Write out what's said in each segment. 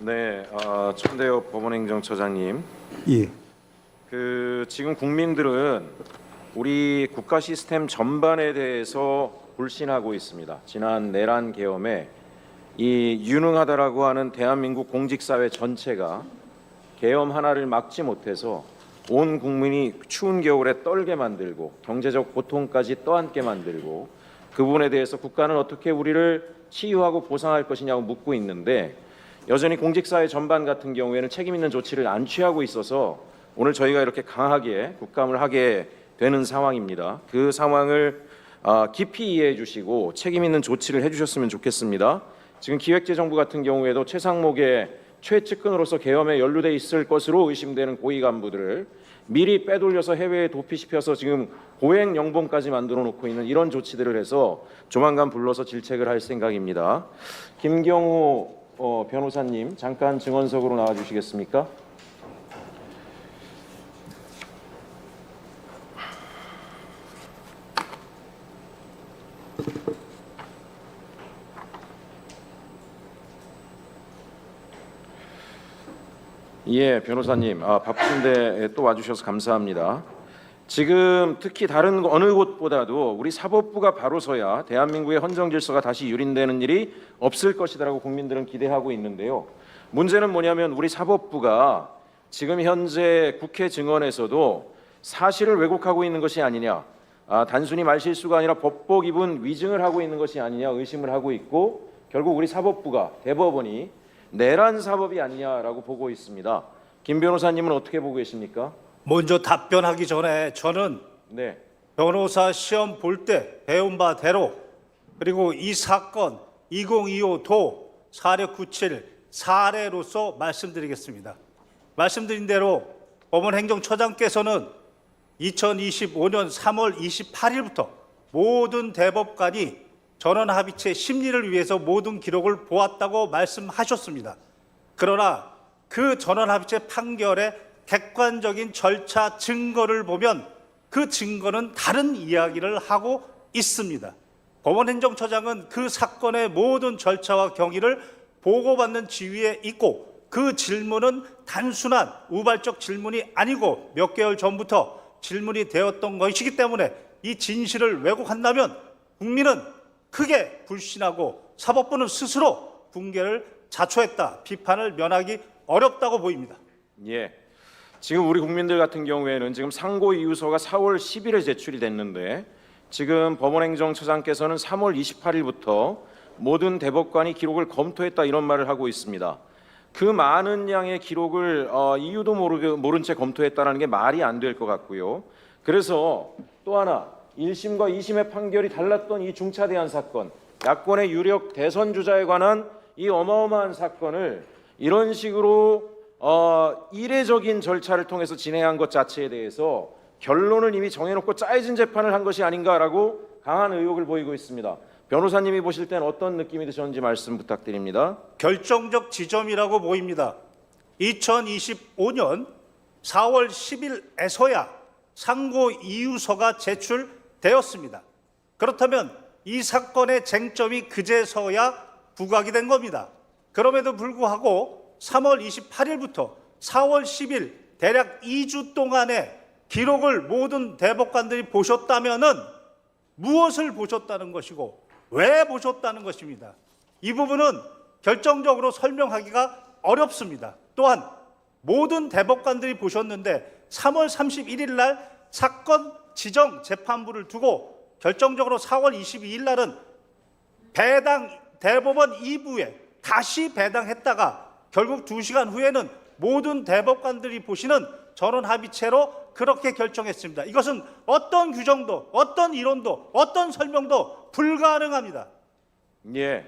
네, 어, 천대엽 법원행정처장님. 예. 그 지금 국민들은 우리 국가 시스템 전반에 대해서 불신하고 있습니다. 지난 내란 계엄에 이 유능하다라고 하는 대한민국 공직사회 전체가 계엄 하나를 막지 못해서 온 국민이 추운 겨울에 떨게 만들고 경제적 고통까지 떠안게 만들고 그 부분에 대해서 국가는 어떻게 우리를 치유하고 보상할 것이냐고 묻고 있는데 여전히 공직사회 전반 같은 경우에는 책임 있는 조치를 안 취하고 있어서 오늘 저희가 이렇게 강하게 국감을 하게 되는 상황입니다. 그 상황을 아, 깊이 이해해 주시고 책임 있는 조치를 해 주셨으면 좋겠습니다. 지금 기획재정부 같은 경우에도 최상목의 최측근으로서 계엄에 연루돼 있을 것으로 의심되는 고위 간부들을 미리 빼돌려서 해외에 도피시켜서 지금 고액 연봉까지 만들어 놓고 있는 이런 조치들을 해서 조만간 불러서 질책을 할 생각입니다. 김경우 어, 변호사님 잠깐 증언석으로 나와 주시겠습니까? 예, 변호사님. 아, 바쁜데 또 와주셔서 감사합니다. 지금 특히 다른 어느 곳보다도 우리 사법부가 바로 서야 대한민국의 헌정 질서가 다시 유린되는 일이 없을 것이다라고 국민들은 기대하고 있는데요. 문제는 뭐냐면 우리 사법부가 지금 현재 국회 증언에서도 사실을 왜곡하고 있는 것이 아니냐. 아, 단순히 말실수가 아니라 법복 입은 위증을 하고 있는 것이 아니냐 의심을 하고 있고 결국 우리 사법부가 대법원이 내란 사법이 아니냐라고 보고 있습니다. 김 변호사님은 어떻게 보고 계십니까? 먼저 답변하기 전에 저는 네. 변호사 시험 볼 때 배운 바대로 그리고 이 사건 2025도 4697 사례로서 말씀드리겠습니다. 말씀드린 대로 법원 행정처장께서는 2025년 3월 28일부터 모든 대법관이 전원 합의체 심리를 위해서 모든 기록을 보았다고 말씀하셨습니다. 그러나 그 전원 합의체 판결의 객관적인 절차 증거를 보면 그 증거는 다른 이야기를 하고 있습니다. 법원 행정처장은 그 사건의 모든 절차와 경위를 보고받는 지위에 있고 그 질문은 단순한 우발적 질문이 아니고 몇 개월 전부터 질문이 되었던 것이기 때문에 이 진실을 왜곡한다면 국민은 크게 불신하고 사법부는 스스로 붕괴를 자초했다 비판을 면하기 어렵다고 보입니다. 예. 지금 우리 국민들 같은 경우에는 지금 상고 이유서가 4월 10일에 제출이 됐는데 지금 법원행정처장께서는 3월 28일부터 모든 대법관이 기록을 검토했다 이런 말을 하고 있습니다. 그 많은 양의 기록을 어, 이유도 모르게 모른 채 검토했다라는 게 말이 안 될 것 같고요. 그래서 또 하나 1심과 2심의 판결이 달랐던 이 중차 대한 사건, 야권의 유력 대선 주자에 관한 이 어마어마한 사건을 이런 식으로 어, 이례적인 절차를 통해서 진행한 것 자체에 대해서 결론을 이미 정해놓고 짜여진 재판을 한 것이 아닌가라고 강한 의혹을 보이고 있습니다. 변호사님이 보실 땐 어떤 느낌이 드셨는지 말씀 부탁드립니다. 결정적 지점이라고 보입니다. 2025년 4월 10일에서야 상고 이유서가 제출되었습니다. 그렇다면 이 사건의 쟁점이 그제서야 부각이 된 겁니다. 그럼에도 불구하고 3월 28일부터 4월 10일 대략 2주 동안의 기록을 모든 대법관들이 보셨다면은 무엇을 보셨다는 것이고 왜 보셨다는 것입니다. 이 부분은 결정적으로 설명하기가 어렵습니다. 또한 모든 대법관들이 보셨는데 3월 31일 날 사건 지정 재판부를 두고 결정적으로 4월 22일 날은 배당 대법원 2부에 다시 배당했다가 결국 2시간 후에는 모든 대법관들이 보시는 전원 합의체로 그렇게 결정했습니다. 이것은 어떤 규정도 어떤 이론도 어떤 설명도 불가능합니다. 예.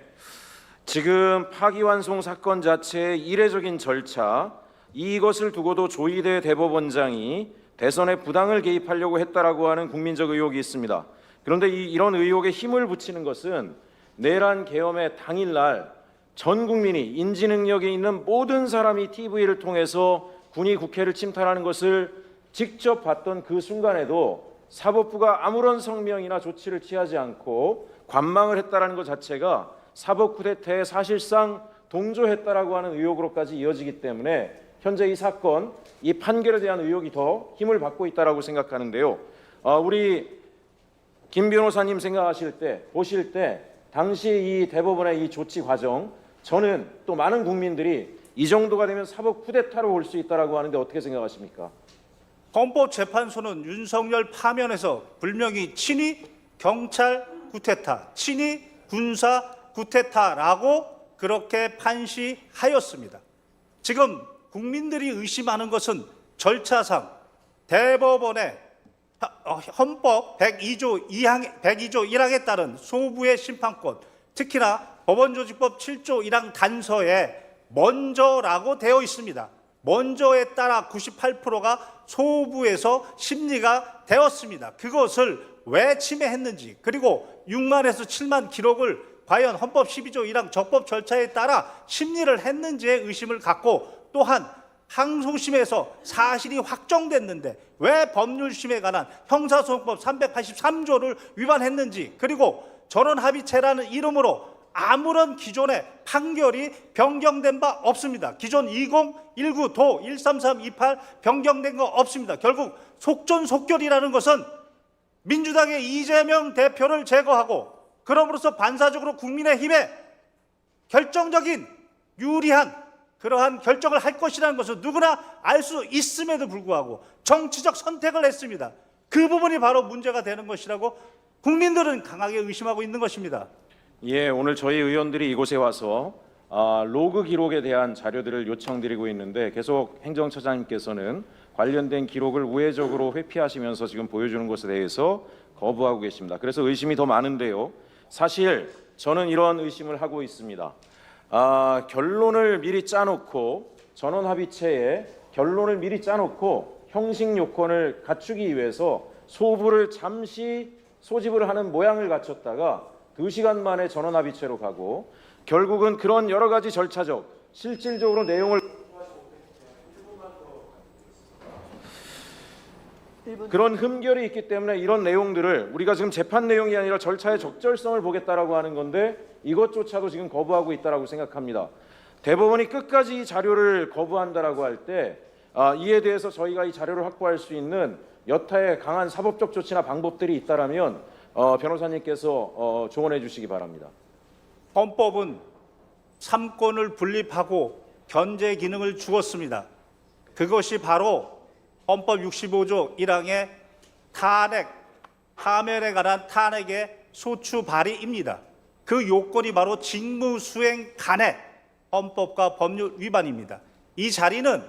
지금 파기환송 사건 자체의 이례적인 절차 이것을 두고도 조희대 대법원장이 대선에 부당을 개입하려고 했다라고 하는 국민적 의혹이 있습니다. 그런데 이, 이런 의혹에 힘을 붙이는 것은 내란 계엄의 당일날 전 국민이 인지 능력이 있는 모든 사람이 TV를 통해서 군이 국회를 침탈하는 것을 직접 봤던 그 순간에도 사법부가 아무런 성명이나 조치를 취하지 않고 관망을 했다라는 것 자체가 사법 쿠데타의 사실상 동조했다라고 하는 의혹으로까지 이어지기 때문에 현재 이 사건, 이 판결에 대한 의혹이 더 힘을 받고 있다라고 생각하는데요. 아, 우리 김 변호사님 생각하실 때 보실 때 당시 이 대법원의 이 조치 과정 저는 또 많은 국민들이 이 정도가 되면 사법 쿠데타로 올 수 있다라고 하는데 어떻게 생각하십니까? 헌법재판소는 윤석열 파면에서 분명히 친위 경찰 구테타, 친위 군사 구테타라고 그렇게 판시하였습니다. 지금 국민들이 의심하는 것은 절차상 대법원의 어, 헌법 102조 2항 102조 1항에 따른 소부의 심판권, 특히나 법원조직법 7조 1항 단서에 먼저라고 되어 있습니다. 먼저에 따라 98%가 소부에서 심리가 되었습니다. 그것을 왜 침해했는지 그리고 6만에서 7만 기록을 과연 헌법 12조 1항 적법 절차에 따라 심리를 했는지에 의심을 갖고 또한 항소심에서 사실이 확정됐는데 왜 법률심에 관한 형사소송법 383조를 위반했는지 그리고 전원 합의체라는 이름으로 아무런 기존의 판결이 변경된 바 없습니다. 기존 2019 도 13328 변경된 거 없습니다. 결국 속전속결이라는 것은 민주당의 이재명 대표를 제거하고 그럼으로써 반사적으로 국민의힘에 결정적인 유리한 그러한 결정을 할 것이라는 것을 누구나 알 수 있음에도 불구하고 정치적 선택을 했습니다. 그 부분이 바로 문제가 되는 것이라고 국민들은 강하게 의심하고 있는 것입니다. 예, 오늘 저희 의원들이 이곳에 와서 아, 로그 기록에 대한 자료들을 요청드리고 있는데 계속 행정처장님께서는 관련된 기록을 우회적으로 회피하시면서 지금 보여주는 것에 대해서 거부하고 계십니다. 그래서 의심이 더 많은데요. 사실 저는 이런 의심을 하고 있습니다. 아, 결론을 미리 짜놓고 전원 합의체에 결론을 미리 짜놓고 형식 요건을 갖추기 위해서 소부를 잠시 소집을 하는 모양을 갖췄다가 두 시간 만에 전원 합의체로 가고 결국은 그런 여러 가지 절차적 실질적으로 내용을 그런 흠결이 있기 때문에 이런 내용들을 우리가 지금 재판 내용이 아니라 절차의 적절성을 보겠다라고 하는 건데 이것조차도 지금 거부하고 있다라고 생각합니다. 대법원이 끝까지 이 자료를 거부한다라고 할때 아, 이에 대해서 저희가 이 자료를 확보할 수 있는 여타의 강한 사법적 조치나 방법들이 있다라면 어, 변호사님께서 어, 조언해 주시기 바랍니다. 헌법은 삼권을 분립하고 견제 기능을 주었습니다. 그것이 바로 헌법 65조 1항의 탄핵, 파면에 관한 탄핵의 소추 발의입니다. 그 요건이 바로 직무 수행 간의 헌법과 법률 위반입니다. 이 자리는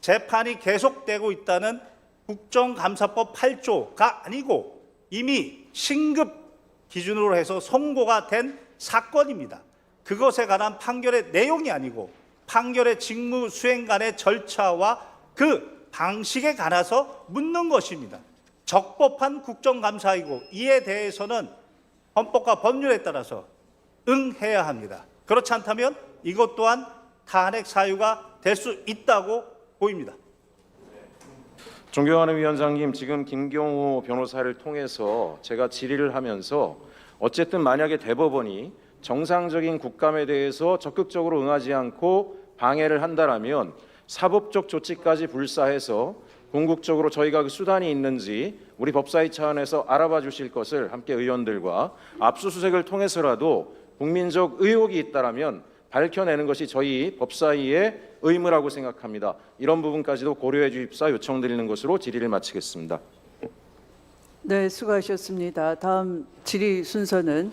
재판이 계속되고 있다는 국정감사법 8조가 아니고 이미 신급 기준으로 해서 선고가 된 사건입니다. 그것에 관한 판결의 내용이 아니고 판결의 직무 수행 간의 절차와 그 방식에 관해서 묻는 것입니다. 적법한 국정감사이고 이에 대해서는 헌법과 법률에 따라서 응해야 합니다. 그렇지 않다면 이것 또한 탄핵 사유가 될 수 있다고 보입니다. 존경하는 위원장님, 지금 김경호 변호사를 통해서 제가 질의를 하면서 어쨌든 만약에 대법원이 정상적인 국감에 대해서 적극적으로 응하지 않고 방해를 한다라면 사법적 조치까지 불사해서 궁극적으로 저희가 그 수단이 있는지 우리 법사위 차원에서 알아봐 주실 것을 함께 의원들과 압수수색을 통해서라도 국민적 의혹이 있다라면 밝혀내는 것이 저희 법사위의 의무라고 생각합니다. 이런 부분까지도 고려해 주십사 요청드리는 것으로 질의를 마치겠습니다. 네, 수고하셨습니다. 다음 질의 순서는